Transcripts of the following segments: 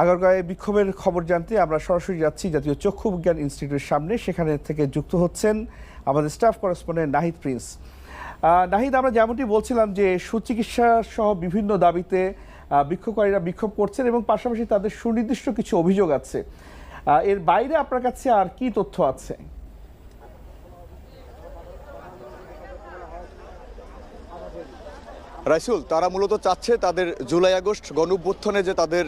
আগারগাঁয়ে বিক্ষোভের খবর জানতে আমরা সরাসরি যাচ্ছি জাতীয় চক্ষু বিজ্ঞান ইনস্টিটিউটের সামনে। সেখানে থেকে যুক্ত হচ্ছেন আমাদের staff correspondent Nahid Prince. Nahid, আমরা যেমনটি বলছিলাম যে সুচিকিৎসা সহ বিভিন্ন দাবিতে বিক্ষোভকারীরা বিক্ষোভ করছেন এবং পাশাপাশি তাদের সুনির্দিষ্ট কিছু অভিযোগ আছে। এর বাইরে আপনার কাছে আর কি তথ্য আছে? রাইসুল, তারা মূলত চাচ্ছে তাদের জুলাই আগস্ট গণঅভ্যুত্থানে যে তাদের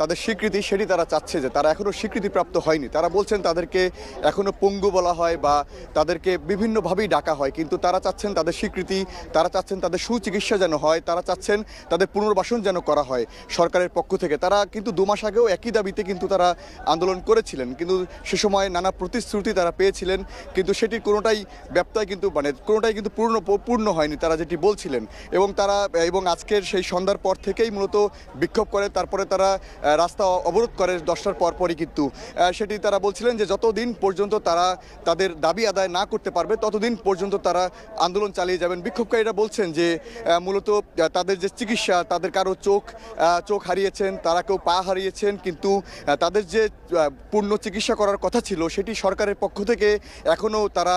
তাদের স্বীকৃতি সেটি তারা চাচ্ছে যে তারা এখনও স্বীকৃতিপ্রাপ্ত হয়নি। তারা বলছেন তাদেরকে এখনও পঙ্গু বলা হয় বা তাদেরকে বিভিন্নভাবেই ডাকা হয়, কিন্তু তারা চাচ্ছেন তাদের স্বীকৃতি, তারা চাচ্ছেন তাদের সুচিকিৎসা যেন হয়, তারা চাচ্ছেন তাদের পুনর্বাসন যেন করা হয় সরকারের পক্ষ থেকে। তারা কিন্তু দু মাস আগেও একই দাবিতে কিন্তু তারা আন্দোলন করেছিলেন, কিন্তু সে সময় নানা প্রতিশ্রুতি তারা পেয়েছিলেন, কিন্তু সেটির কোনোটাই ব্যপ্তায় কিন্তু মানে কোনোটাই কিন্তু পূর্ণ পূর্ণ হয়নি, তারা যেটি বলছিলেন। এবং তারা, এবং আজকের সেই সন্ধ্যার পর থেকেই মূলত বিক্ষোভ করে। তারপরে তারা রাস্তা অবরোধ করে দশটার পর পরই কিন্তু। সেটি তারা বলছিলেন যে যতদিন পর্যন্ত তারা তাদের দাবি আদায় না করতে পারবে, ততদিন পর্যন্ত তারা আন্দোলন চালিয়ে যাবেন। বিক্ষোভকারীরা বলছেন যে মূলত তাদের যে চিকিৎসা, তাদের কারও চোখ চোখ হারিয়েছেন, তারা কেউ পা হারিয়েছেন, কিন্তু তাদের যে পূর্ণ চিকিৎসা করার কথা ছিল, সেটি সরকারের পক্ষ থেকে এখনও তারা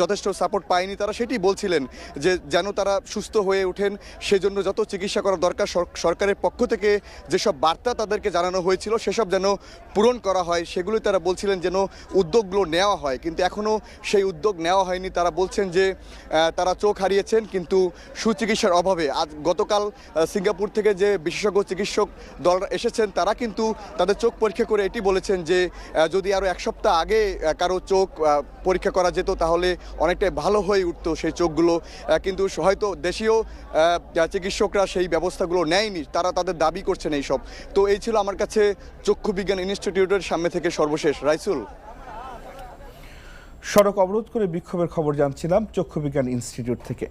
যথেষ্ট সাপোর্ট পায়নি। তারা সেটি বলছিলেন যে, যেন তারা সুস্থ হয়ে ওঠেন, সেজন্য যত চিকিৎসা করা দরকার সরকারের পক্ষ থেকে যেসব বার্তা তাদেরকে জানানো হয়েছিল, সেসব যেন পূরণ করা হয়, সেগুলোই তারা বলছিলেন যেন উদ্যোগগুলো নেওয়া হয়। কিন্তু এখনও সেই উদ্যোগ নেওয়া হয়নি। তারা বলছেন যে তারা চোখ হারিয়েছেন, কিন্তু সুচিকিৎসার অভাবে। আজ গতকাল সিঙ্গাপুর থেকে যে বিশেষজ্ঞ চিকিৎসক দল এসেছেন, তারা কিন্তু তাদের চোখ পরীক্ষা করে এটি বলেছেন যে যদি আরও এক সপ্তাহ আগে কারও চোখ পরীক্ষা করা যেত, তাহলে অনেকটাই ভালো হয়ে উঠতো সেই চোখগুলো। কিন্তু হয়তো দেশীয় চিকিৎসকরা সেই ব্যবস্থাগুলো নেয়নি, তারা তাদের দাবি করছেন এইসব। তো এই ছিল আমার কাছে চক্ষু বিজ্ঞান ইনস্টিটিউটের সামনে থেকে সর্বশেষ। রাইসুল। সড়ক অবরোধ করে বিক্ষোভের খবর জানছিলাম চক্ষু বিজ্ঞান ইনস্টিটিউট থেকে।